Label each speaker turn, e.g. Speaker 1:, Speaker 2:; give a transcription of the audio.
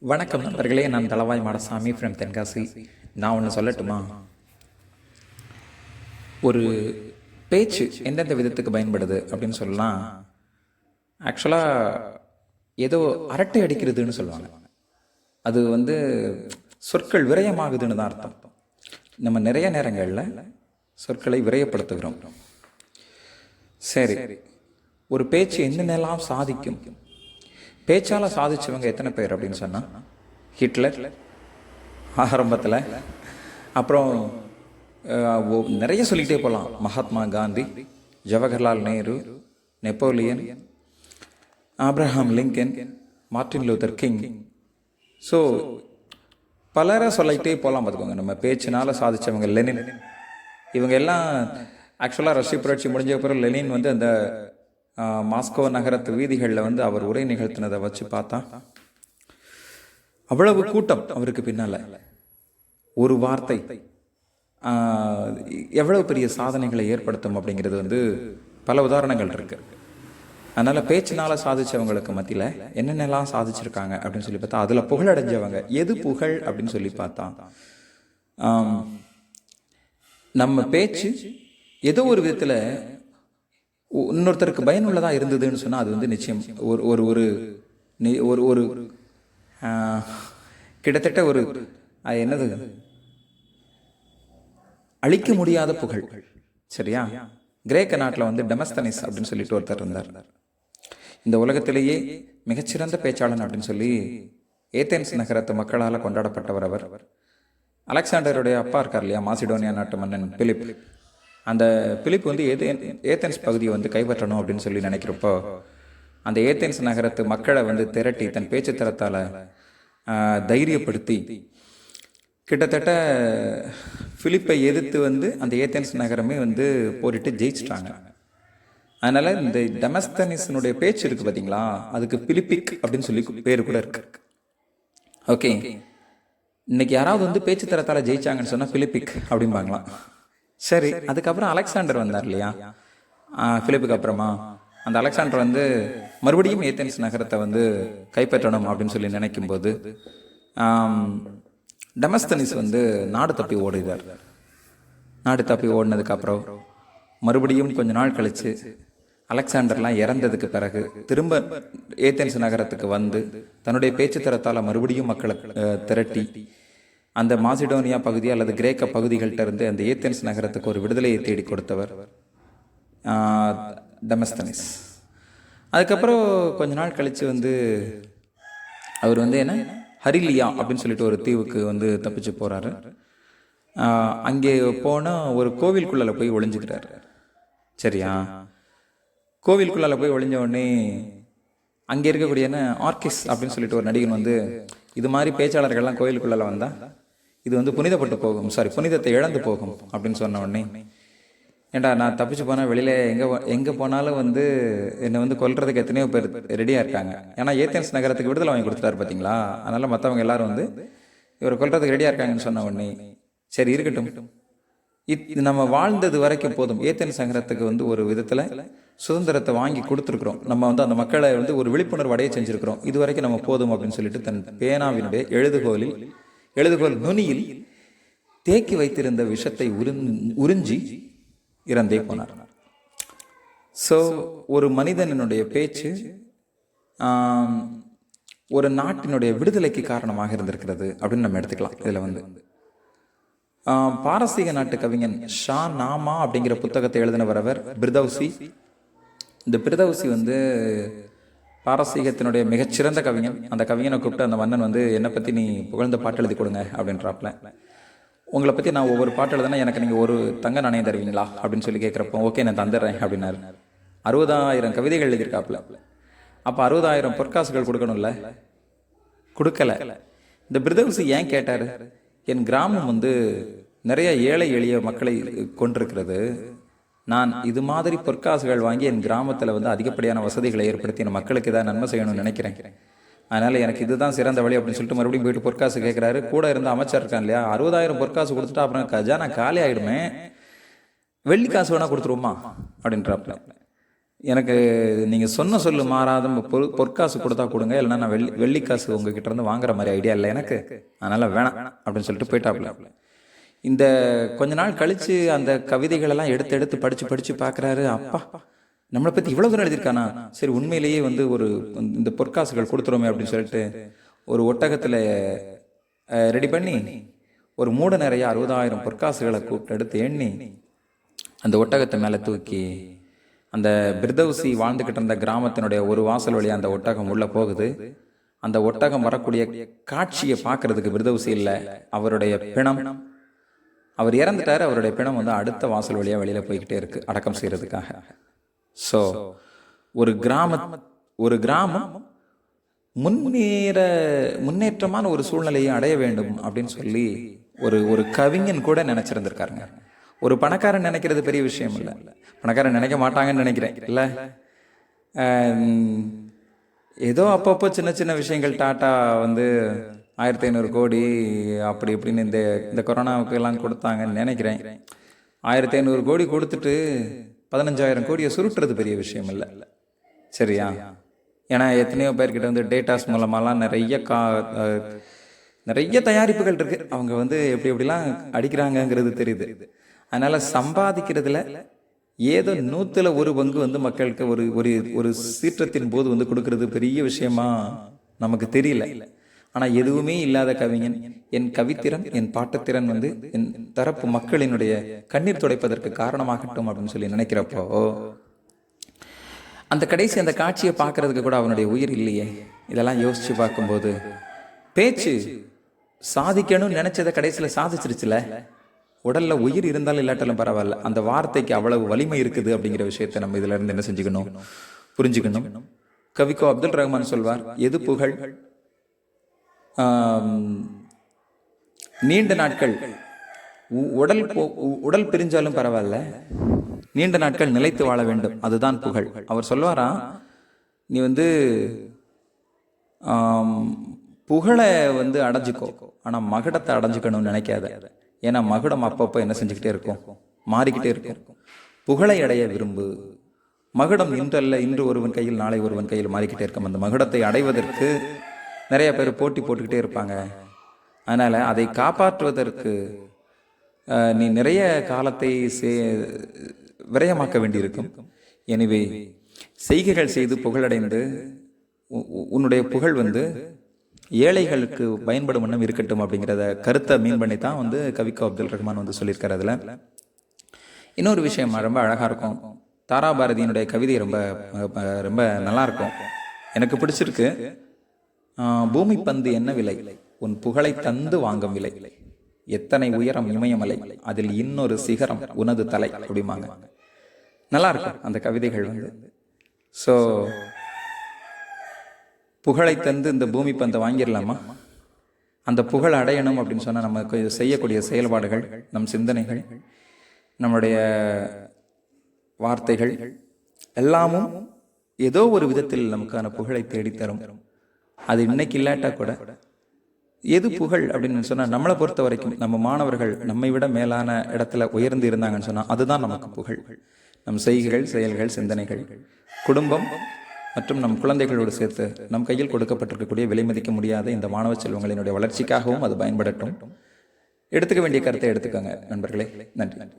Speaker 1: வணக்கம் நண்பர்களே நான் தளவாய் மாடசாமி ஃப்ரம் தென்காசி. நான் ஒன்று சொல்லட்டுமா? ஒரு பேச்சு எந்தெந்த விதத்துக்கு பயன்படுது அப்படின்னு சொல்லலாம். ஆக்சுவலாக ஏதோ அரட்டை அடிக்கிறதுன்னு சொல்லுவாங்க. அது வந்து சொற்கள் விரயமாகுதுன்னு தான் அர்த்தம். நம்ம நிறைய நேரங்களில் சொற்களை விரயப்படுத்துகிறோம். சரி ஒரு பேச்சு என்னென்னலாம் சாதிக்கும்? பேச்சால் சாதிச்சவங்க எத்தனை பேர் அப்படின்னு சொன்னால் ஹிட்லர் ஆரம்பத்தில். அப்புறம் நிறைய சொல்லிக்கிட்டே போகலாம் Mahatma Gandhi Jawaharlal Nehru Napoleon Abraham Lincoln Martin Luther King. So பலரை சொல்லிக்கிட்டே போகலாம் பார்த்துக்கோங்க. நம்ம பேச்சினால் சாதித்தவங்க லெனின். இவங்க எல்லாம் ஆக்சுவலாக ரஷ்ய புரட்சி முடிஞ்ச அப்புறம் லெனின் வந்து அந்த மாஸ்கோ நகரத்து வீதிகளில் வந்து அவர் உரை நிகழ்த்தினதை வச்சு பார்த்தா அவ்வளவு கூட்டம் அவருக்கு பின்னால. ஒரு வார்த்தை எவ்வளவு பெரிய சாதனைகளை ஏற்படுத்தும் அப்படிங்கிறது வந்து பல உதாரணங்கள் இருக்கு. அதனால பேச்சினால சாதிச்சவங்களுக்கு மத்தியில் என்னென்னலாம் சாதிச்சிருக்காங்க அப்படின்னு சொல்லி பார்த்தா அதில் புகழடைஞ்சவங்க எது புகழ் அப்படின்னு சொல்லி பார்த்தா நம்ம பேச்சு ஏதோ ஒரு விதத்தில் இன்னொருத்தருக்கு பயனுள்ளதாக இருந்ததுன்னு சொன்னால் அது வந்து நிச்சயம். ஒரு ஒரு ஒரு ஒரு ஒரு கிட்டத்தட்ட ஒரு என்னது? அழிக்க முடியாத புகழ். சரியா? கிரேக்க நாட்டில் வந்து டெமஸ்தனிஸ் அப்படின்னு சொல்லிட்டு ஒருத்தர் இருந்தார். இந்த உலகத்திலேயே மிகச்சிறந்த பேச்சாளன் அப்படின்னு சொல்லி ஏத்தேன்ஸ் நகரத்து மக்களால் கொண்டாடப்பட்டவர் அவர். அலெக்சாண்டருடைய அப்பா இருக்கார் இல்லையா? மாசிடோனியா நாட்டு மன்னன் பிலிப். அந்த பிலிப் வந்து ஏதே ஏத்தென்ஸ் பகுதியை வந்து கைப்பற்றணும் அப்படின்னு சொல்லி நினைக்கிறப்போ அந்த ஏத்தென்ஸ் நகரத்து மக்களை வந்து திரட்டி தன் பேச்சு தரத்தால் தைரியப்படுத்தி கிட்டத்தட்ட பிலிப்பை எதிர்த்து வந்து அந்த ஏத்தென்ஸ் நகரமே வந்து போரிட்டு ஜெயிச்சிட்டாங்க. அதனால் இந்த டெமஸ்தனிஸனுடைய பேச்சு இருக்குது பார்த்தீங்களா அதுக்கு பிலிப்பிக் அப்படின்னு சொல்லி பேர் கூட இருக்கு. ஓகே. இன்னைக்கு யாராவது வந்து பேச்சு தரத்தால் ஜெயிச்சாங்கன்னு சொன்னால் பிலிப்பிக் அப்படிம்பாங்களாம் சரி அதுக்கப்புறம் அலெக்சாண்டர் வந்தார் இல்லையா? பிலிப்புக்கு அப்புறமா. அந்த அலெக்சாண்டர் வந்து மறுபடியும் ஏத்தென்ஸ் நகரத்தை வந்து கைப்பற்றணும் அப்படின்னு சொல்லி நினைக்கும் போது டெமஸ்தனிஸ் வந்து நாடு தப்பி ஓடுகிறார் நாடு தப்பி ஓடினதுக்கு அப்புறம் மறுபடியும் கொஞ்ச நாள் கழிச்சு அலெக்சாண்டர்லாம் இறந்ததுக்கு பிறகு திரும்ப ஏத்தென்ஸ் நகரத்துக்கு வந்து தன்னுடைய பேச்சு தரத்தால் மறுபடியும் மக்களை திரட்டி அந்த மாசிடோனியா பகுதி அல்லது கிரேக்க பகுதிகள்கிட்ட இருந்து அந்த ஏத்தென்ஸ் நகரத்துக்கு ஒரு விடுதலையை தேடி கொடுத்தவர் ஆஹ், டெமஸ்தனிஸ் அதுக்கப்புறம் கொஞ்ச நாள் கழித்து வந்து அவர் வந்து என்ன? ஹரிலியா அப்படின்னு சொல்லிட்டு ஒரு தீவுக்கு வந்து தப்பிச்சு போகிறாரு அங்கே போனால் ஒரு கோவிலுக்குள்ளால போய் ஒளிஞ்சுக்கிறாரு. சரியா? கோவிலுக்குள்ளால போய் ஒளிஞ்ச உடனே அங்கே இருக்கக்கூடிய என்ன? ஆர்கிஸ் அப்படின்னு சொல்லிட்டு ஒரு நடிகன் வந்து இது மாதிரி பேச்சாளர்கள்லாம் கோவிலுக்குள்ளால வந்தால் இது வந்து புனிதப்பட்டு போகும். சாரி புனிதத்தை இழந்து போகும் அப்படின்னு சொன்ன உடனே ஏண்டா நான் தப்பிச்சு போனால் வெளியில எங்கே எங்கே போனாலும் வந்து என்னை வந்து கொல்றதுக்கு எத்தனையோ பேர் ரெடியாக இருக்காங்க. ஏன்னா ஏத்தென்ஸ் நகரத்துக்கு விடுதலை வாங்கி கொடுத்துட்டாரு பார்த்தீங்களா அதனால் மற்றவங்க எல்லாரும் வந்து இவர் கொல்றதுக்கு ரெடியாக இருக்காங்கன்னு சொன்ன உடனே சரி இருக்கட்டும். இது நம்ம வாழ்ந்தது வரைக்கும் போதும். ஏத்தன்ஸ் நகரத்துக்கு வந்து ஒரு விதத்தில் சுதந்திரத்தை வாங்கி கொடுத்துருக்குறோம். நம்ம வந்து அந்த மக்களை வந்து ஒரு விழிப்புணர்வு அடைய செஞ்சுருக்கிறோம். இது வரைக்கும் நம்ம போதும் அப்படின்னு சொல்லிட்டு தன் பேனாவினுடைய எழுதுகோலில் எழுதுகோல் நுனியில் தேக்கி வைத்திருந்த விஷத்தை உறிஞ்சி இறந்தே போனார். ஸோ ஒரு மனிதனினுடைய பேச்சு ஒரு நாட்டினுடைய விடுதலைக்கு காரணமாக இருந்திருக்கிறது அப்படின்னு நம்ம எடுத்துக்கலாம். இதில் வந்து பாரசீக நாட்டு கவிஞன் ஷா நாமா அப்படிங்கிற புத்தகத்தை எழுதினவர் அவர் பிரதௌசி. இந்த பிரதௌசி வந்து பாரசீகத்தினுடைய மிகச்சிறந்த கவிஞன். அந்த கவிஞனை கூப்பிட்டு அந்த மன்னன் வந்து என்னை பற்றி நீ புகழ்ந்த பாட்டு எழுதி கொடுங்க அப்படின்றாப்ல உங்களை பற்றி நான் ஒவ்வொரு பாட்டு எழுதுனா எனக்கு நீங்கள் ஒரு தங்க நாணயம் தருவீங்களா? அப்படின்னு சொல்லி கேட்குறப்போ ஓகே நான் தந்துடுறேன் அப்படின்னாரு. அறுபதாயிரம் கவிதைகள் எழுதியிருக்காப்புல. அப்போ அறுபதாயிரம் பொற்காசுகள் கொடுக்கணும்ல? கொடுக்கல. இந்த பிரதவுசி ஏன் கேட்டார்? என் கிராமம் வந்து நிறைய ஏழை எளிய மக்களை கொண்டிருக்கிறது. நான் இது மாதிரி பொற்காசுகள் வாங்கி என் கிராமத்தில் வந்து அதிகப்படியான வசதிகளை ஏற்படுத்தி என் மக்களுக்கு ஏதாவது நன்மை செய்யணும்னு நினைக்கிறேன். அதனால் எனக்கு இதுதான் சிறந்த வழி அப்படின்னு சொல்லிட்டு மறுபடியும் போயிட்டு பொற்காசு கேட்குறாரு கூட இருந்த அமைச்சர் இருக்கான் இல்லையா? அறுபதாயிரம் பொற்காசு கொடுத்துட்டா அப்புறம் கஜானா காலி ஆகிடுமே வெள்ளி காசு வேணால் கொடுத்துருவோமா? அப்படின்றாப்புல எனக்கு நீங்கள் சொன்ன சொல்லு மாறாத பொ பொற்காசு கொடுத்தா கொடுங்க. இல்லைன்னா நான் வெள்ளி வெள்ளிக்காசு உங்ககிட்ட இருந்து வாங்குற மாதிரி ஐடியா இல்லை எனக்கு. அதனால் வேணாம் அப்படின்னு சொல்லிட்டு போயிட்டாப்புல இந்த கொஞ்ச நாள் கழித்து அந்த கவிதைகளெல்லாம் எடுத்து எடுத்து படித்து படித்து பார்க்குறாரு. அப்பா நம்மளை பற்றி இவ்வளோ தூரம் எழுதியிருக்கானா? சரி உண்மையிலேயே வந்து ஒரு இந்த பொற்காசுகள் கொடுத்துருமே அப்படின்னு சொல்லிட்டு ஒரு ஒட்டகத்தில் ரெடி பண்ணி ஒரு மூட நிறைய அறுபதாயிரம் பொற்காசுகளை கூப்பிட்டு எடுத்து எண்ணி அந்த ஒட்டகத்தை மேலே தூக்கி அந்த பிரதவுசி வாழ்ந்துக்கிட்டு இருந்த கிராமத்தினுடைய ஒரு வாசல் வழியாக அந்த ஒட்டகம் உள்ளே போகுது. அந்த ஒட்டகம் வரக்கூடிய காட்சியை பார்க்கறதுக்கு பிர்தவுசி இல்லை அவருடைய பிணம். அவர் இறந்துட்டார் அவருடைய பிணம் வந்து அடுத்த வாசல் வழியாக வெளியில் போய்கிட்டே இருக்கு அடக்கம் செய்கிறதுக்காக ஸோ ஒரு கிராம ஒரு கிராமம் முன்னேற முன்னேற்றமான ஒரு சூழ்நிலையை அடைய வேண்டும் அப்படின்னு சொல்லி ஒரு ஒரு கவிஞன் கூட நினைச்சிருந்திருக்காருங்க. ஒரு பணக்காரன் நினைக்கிறது பெரிய விஷயம் இல்லை. பணக்காரன் நினைக்க மாட்டாங்கன்னு நினைக்கிறேன். இல்லை? ஏதோ அப்பப்போ சின்ன சின்ன விஷயங்கள் டாட்டா வந்து ஆயிரத்தி ஐநூறு கோடி அப்படி இப்படின்னு இந்த இந்த கொரோனாவுக்கு எல்லாம் கொடுத்தாங்கன்னு நினைக்கிறேன். ஆயிரத்தி ஐநூறு கோடி கொடுத்துட்டு பதினஞ்சாயிரம் கோடியை சுருட்டுறது பெரிய விஷயம் இல்லை. சரியா? ஏன்னா எத்தனையோ பேர்கிட்ட வந்து டேட்டாஸ் மூலமாலாம் நிறைய கா நிறைய தயாரிப்புகள் இருக்குது அவங்க வந்து எப்படி எப்படிலாம் அடிக்கிறாங்கங்கிறது தெரியுது. அதனால் சம்பாதிக்கிறதுல ஏதோ நூற்றில் ஒரு பங்கு வந்து மக்களுக்கு ஒரு ஒரு ஒரு சீற்றத்தின் போது வந்து கொடுக்கறது பெரிய விஷயமா நமக்கு தெரியல. ஆனால் எதுவுமே இல்லாத கவிஞன் என் கவித்திறன் என் பாட்டுத்திறன் வந்து என் தரப்பு மக்களினுடைய கண்ணீர் துடைப்பதற்கு காரணமாகட்டும் அப்படின்னு சொல்லி நினைக்கிறப்போ அந்த கடைசி அந்த காட்சியை பார்க்கறதுக்கு கூட அவனுடைய உயிர் இல்லையே. இதெல்லாம் யோசிச்சு பார்க்கும்போது பேச்சு சாதிக்கணும்னு நினைச்சதை கடைசியில் சாதிச்சிருச்சுல? உடல்ல உயிர் இருந்தாலும் இல்லாட்டாலும் பரவாயில்ல. அந்த வார்த்தைக்கு அவ்வளவு வலிமை இருக்குது அப்படிங்கிற விஷயத்தை நம்ம இதுல இருந்து என்ன செஞ்சுக்கணும்? புரிஞ்சுக்கணும். கவிக்கோ அப்துல் ரஹ்மான் சொல்வார் எது புகழ் நீண்ட நாட்கள். உ- உடல் உ- உடல் பிரிஞ்சாலும் பரவாயில்ல. நீண்ட நாட்கள் நிலைத்து வாழ வேண்டும். அதுதான் புகழ். அவர் சொல்லுவாரா நீ வந்து புகழை வந்து அடைஞ்சிக்கோ. ஆனால் மகுடத்தை அடைஞ்சுக்கணும்னு நினைக்காத. ஏன்னா மகுடம் அப்பப்போ என்ன செஞ்சுக்கிட்டே இருக்கும். மாறிக்கிட்டே இருக்கும். புகழை அடைய விரும்பு. மகுடம் இன்றல்ல இன்று ஒருவன் கையில் நாளை ஒருவன் கையில் மாறிக்கிட்டே இருக்கும். அந்த மகுடத்தை அடைவதற்கு நிறைய பேர் போட்டி போட்டுக்கிட்டே இருப்பாங்க. அதனால் அதை காப்பாற்றுவதற்கு நீ நிறைய காலத்தை சே- விரயமாக்க வேண்டியிருக்கும். எனவே செய்கைகள் செய்து புகழடைந்து உ- உன்னுடைய புகழ் வந்து ஏழைகளுக்கு பயன்படும் வண்ணம் இருக்கட்டும் அப்படிங்கிறத கருத்தை மீன் பண்ணி தான் வந்து கவிக்கோ அப்துல் ரஹ்மான் வந்து சொல்லியிருக்காரு அதில். இன்னொரு விஷயம் ரொம்ப அழகாக இருக்கும். தாரா பாரதியினுடைய கவிதை ரொம்ப ரொம்ப நல்லா இருக்கும். எனக்கு பிடிச்சிருக்கு. பூமி பந்து என்ன விலை? உன் புகழை தந்து வாங்கும் விலை. எத்தனை உயரம் இமயமலை? அதில் இன்னொரு சிகரம் உனது தலை அப்படிம்பாங்க. நல்லா இருக்கும் அந்த கவிதைகள் வந்து. ஸோ புகழை தந்து இந்த பூமி பந்தை வாங்கிடலாமா? அந்த புகழ் அடையணும் அப்படின்னு சொன்னால் நமக்கு செய்யக்கூடிய செயல்பாடுகள் நம் சிந்தனைகள் நம்முடைய வார்த்தைகள் எல்லாமும் ஏதோ ஒரு விதத்தில் நமக்கான புகழை தேடித்தரும். அது இன்னைக்கு இல்லாட்டா கூட எது புகழ் அப்படின்னு சொன்னால் நம்மளை பொறுத்த வரைக்கும் நம்ம மாணவர்கள் நம்மை விட மேலான இடத்துல உயர்ந்து இருந்தாங்கன்னு சொன்னால் அதுதான் நமக்கு புகழ். நம் செய்கைகள் செயல்கள் சிந்தனைகள் குடும்பம் மற்றும் நம் குழந்தைகளோடு சேர்த்து நம் கையில் கொடுக்கப்பட்டிருக்கக்கூடிய விலை மதிக்க முடியாத இந்த மாணவ செல்வங்களினுடைய வளர்ச்சிக்காகவும் அது பயன்படட்டும். எடுத்துக்க வேண்டிய கருத்தை எடுத்துக்கோங்க நண்பர்களே. நன்றி.
Speaker 2: நன்றி